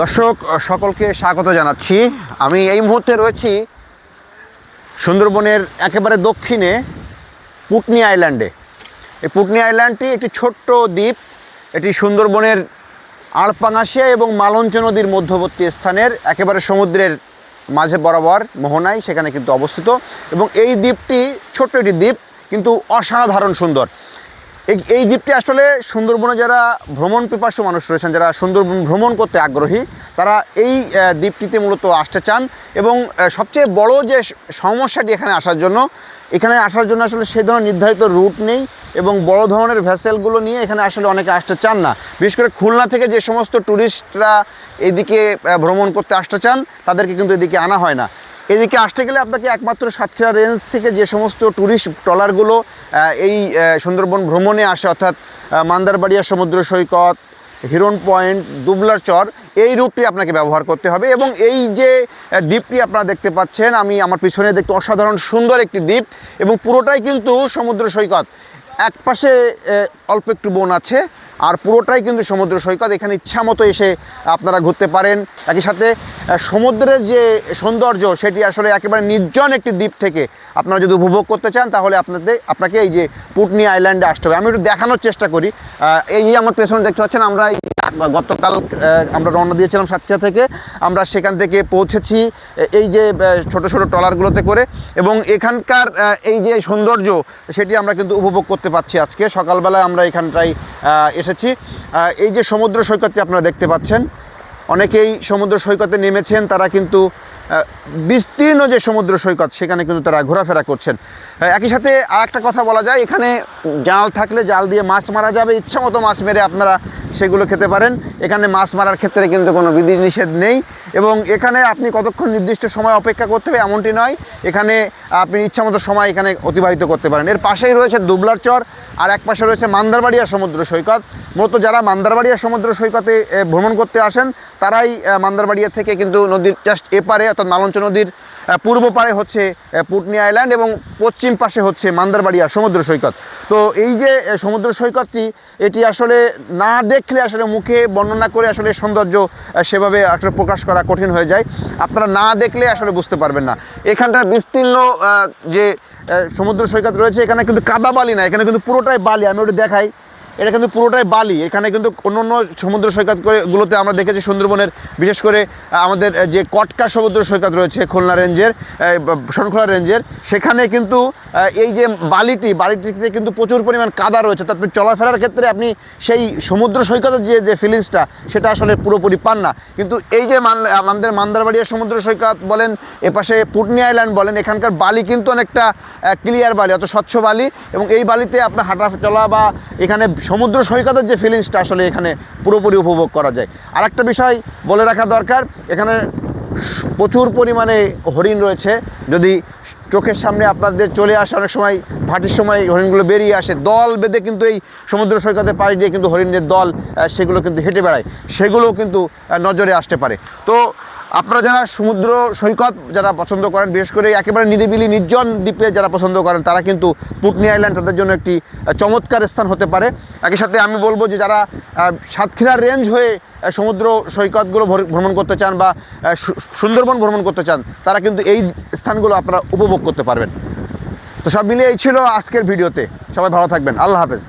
দর্শক সকলকে স্বাগত জানাচ্ছি। আমি এই মুহূর্তে রয়েছি সুন্দরবনের একেবারে দক্ষিণে পুটনি আইল্যান্ডে। এই পুটনি আইল্যান্ডটি একটি ছোট্ট দ্বীপ। এটি সুন্দরবনের আড়পাঙাশিয়া এবং মালঞ্চ নদীর মধ্যবর্তী স্থানের একেবারে সমুদ্রের মাঝে বরাবর মোহনায় সেখানে কিন্তু অবস্থিত। এবং এই দ্বীপটি ছোট্ট একটি দ্বীপ, কিন্তু অসাধারণ সুন্দর। এই এই দ্বীপটি আসলে সুন্দরবনে যারা ভ্রমণ পিপাসু মানুষ রয়েছেন, যারা সুন্দরবন ভ্রমণ করতে আগ্রহী, তারা এই দ্বীপটিতে মূলত আসতে চান এবং সবচেয়ে বড় যে সমস্যাটি এখানে আসার জন্য, এখানে আসার জন্য আসলে সেই ধরনের নির্ধারিত রুট নেই এবং বড় ধরনের ভ্যাসেলগুলো নিয়ে এখানে আসলে অনেকে আসতে চান না। বিশেষ করে খুলনা থেকে যে সমস্ত ট্যুরিস্টরা এদিকে ভ্রমণ করতে আসতে চান, তাদেরকে কিন্তু এদিকে আনা হয় না। এদিকে আসতে গেলে আপনাকে একমাত্র সাতক্ষীরা রেঞ্জ থেকে যে সমস্ত ট্যুরিস্ট ট্রলারগুলো এই সুন্দরবন ভ্রমণে আসে, অর্থাৎ মান্দারবাড়িয়া সমুদ্র সৈকত হিরন পয়েন্ট, দুবলার চর, এই রুটটি আপনাকে ব্যবহার করতে হবে এবং এই যে দ্বীপটি আপনারা দেখতে পাচ্ছেন, আমি আমার পিছনে দেখতে অসাধারণ সুন্দর একটি দ্বীপ এবং পুরোটাই কিন্তু সমুদ্র সৈকত। এক পাশে অল্প একটু বন আছে, আর পুরোটাই কিন্তু সমুদ্র সৈকত। এখানে ইচ্ছা মতো এসে আপনারা ঘুরতে পারেন। একই সাথে সমুদ্রের যে সৌন্দর্য, সেটি আসলে একেবারে নির্জন একটি দ্বীপ থেকে আপনারা যদি উপভোগ করতে চান, তাহলে আপনাদের আপনাকে এই যে পুটনি আইল্যান্ডে আসতে হবে। আমি একটু দেখানোর চেষ্টা করি। এই যে আমার পেছনে দেখতে পাচ্ছেন, আমরা এই গতকাল আমরা রওনা দিয়েছিলাম সাতক্ষীরা থেকে। আমরা সেখান থেকে পৌঁছেছি এই যে ছোট ছোট ট্রলারগুলোতে করে। এবং এখানকার এই যে সৌন্দর্য, সেটি আমরা কিন্তু উপভোগ করতে পারছি আজকে। সকালবেলায় আমরা এখানটায় এসেছি। এই যে সমুদ্র সৈকতটি আপনারা দেখতে পাচ্ছেন, অনেকেই সমুদ্র সৈকতে নেমেছেন, তারা কিন্তু বিস্তীর্ণ যে সমুদ্র সৈকত, সেখানে কিন্তু তারা ঘোরাফেরা করছেন। একই সাথে আর একটা কথা বলা যায়, এখানে জাল থাকলে জাল দিয়ে মাছ মারা যাবে ইচ্ছা মতো মাছ মেরে আপনারা সেগুলো খেতে পারেন। এখানে মাছ মারার ক্ষেত্রে কিন্তু কোনো বিধি নিষেধ নেই এবং এখানে আপনি কতক্ষণ নির্দিষ্ট সময় অপেক্ষা করতে হবে এমনটি নয়। এখানে আপনি ইচ্ছামতো সময় এখানে অতিবাহিত করতে পারেন। এর পাশেই রয়েছে দুবলার চর, আর এক পাশে রয়েছে মান্দারবাড়িয়া সমুদ্র সৈকত। মূলত যারা মান্দারবাড়িয়া সমুদ্র সৈকতে ভ্রমণ করতে আসেন, তারাই মান্দারবাড়িয়া থেকে কিন্তু নদীর জাস্ট এপারে, অর্থাৎ মালঞ্চ নদীর পূর্ব পারে হচ্ছে পুটনি আইল্যান্ড এবং পশ্চিম পাশে হচ্ছে মান্দারবাড়িয়া সমুদ্র সৈকত। তো এই যে সমুদ্র সৈকতটি, এটি আসলে না দেখলে আসলে মুখে বর্ণনা করে আসলে সৌন্দর্য সেভাবে আসলে প্রকাশ করা কঠিন হয়ে যায়। আপনারা না দেখলে আসলে বুঝতে পারবেন না। এখানটার বিস্তীর্ণ যে সমুদ্র সৈকত রয়েছে, এখানে কিন্তু কাদা বালি না, এখানে কিন্তু পুরোটাই বালি, আমি ওটা দেখাই। এটা কিন্তু পুরোটাই বালি। এখানে কিন্তু অন্য অন্য সমুদ্র সৈকত গুলোতে আমরা দেখেছি সুন্দরবনের, বিশেষ করে আমাদের যে কটকা সমুদ্র সৈকত রয়েছে খুলনা রেঞ্জের শনখোলা রেঞ্জের, সেখানে কিন্তু এই যে বালিটি, বালিটিতে কিন্তু প্রচুর পরিমাণ কাদা রয়েছে। তাতে চলাফেরার ক্ষেত্রে আপনি সেই সমুদ্র সৈকতের যে যে ফিলিংসটা সেটা আসলে পুরোপুরি পান না। কিন্তু এই যে আমাদের মান্দারবাড়িয়া সমুদ্র সৈকত বলেন, এপাশে পুটনি আইল্যান্ড বলেন, এখানকার বালি কিন্তু অনেকটা ক্লিয়ার বালি, অত স্বচ্ছ বালি। এবং এই বালিতে আপনার হাঁটা চলা বা এখানে সমুদ্র সৈকতের যে ফিলিংসটা আসলে এখানে পুরোপুরি উপভোগ করা যায়। আর একটা বিষয় বলে রাখা দরকার, এখানে প্রচুর পরিমাণে হরিণ রয়েছে। যদি চোখের সামনে আপনাদের চলে আসে, অনেক সময় ভাটির সময় হরিণগুলো বেরিয়ে আসে, দল বেঁধে কিন্তু এই সমুদ্র সৈকতের পাড়ে দিয়ে কিন্তু হরিণের দল সেগুলো কিন্তু হেঁটে বেড়ায়। সেগুলোও কিন্তু নজরে আসতে পারে। তো আপনারা যারা সমুদ্র সৈকত যারা পছন্দ করেন, বিশেষ করে একেবারে নিরিবিলি, নির্জন দ্বীপে যারা পছন্দ করেন, তারা কিন্তু পুটনি আইল্যান্ড তাদের জন্য একটি চমৎকার স্থান হতে পারে। একই সাথে আমি বলব যে যারা সাতক্ষীরা রেঞ্জ হয়ে সমুদ্র সৈকতগুলো ভ্রমণ করতে চান বা সুন্দরবন ভ্রমণ করতে চান, তারা কিন্তু এই স্থানগুলো আপনারা উপভোগ করতে পারবেন। তো সব মিলিয়ে এই ছিল আজকের ভিডিওতে। সবাই ভালো থাকবেন। আল্লাহ হাফেজ।